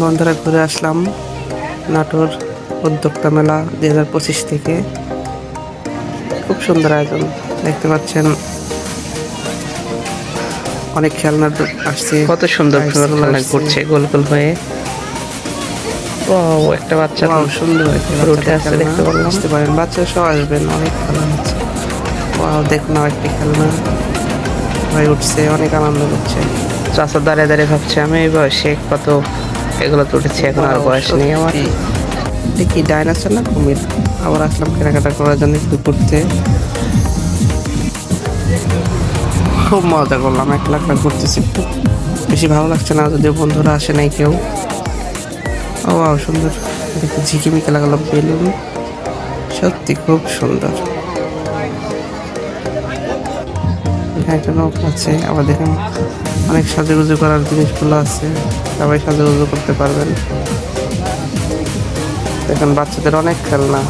বন্ধুরা ঘুরে আসলাম নাটোর উদ্যোক্তা মেলা দুই হাজার পঁচিশ থেকে। খুব সুন্দর আয়োজন দেখতে পাচ্ছেন। অনেক খেলনা আসছে কত সুন্দর খেলনা। ঘুরছে গোল গোল হয়ে। ও একটা বাচ্চা সুন্দর উঠে আসছে দেখতে পারলাম। আসতে পারেন বাচ্চা সব আসবেন অনেক খেলনা ওয়াও দেখুন আর একটি খেলনা ভাই উঠছে অনেক আনন্দ করছে চাষা দাঁড়িয়ে দাঁড়িয়ে ভাবছে আমি এই বয়সে কত এগুলো তো উঠেছি, এখন আর বয়স নেই আমার। দেখি ডাইনোসর না কুমির? আবার আসলাম কেনাকাটা করার জন্য একটু ঘুরতে খুব মজা করলাম, এক লাখ ঘুরতেছি। খুব বেশি ভালো লাগছে না যদিও বন্ধুরা আসে নাই কেউ। ও সুন্দর। দেখতে ঝিকিমিকি লাগালো বেলুন। সত্যি খুব সুন্দর। একটা লোক আছে। আবার দেখেন অনেক সাজুগুজু করার জিনিসগুলো আছে। সবাই সাজুগুজু করতে পারবেন। দেখেন বাচ্চাদের অনেক খেলনা।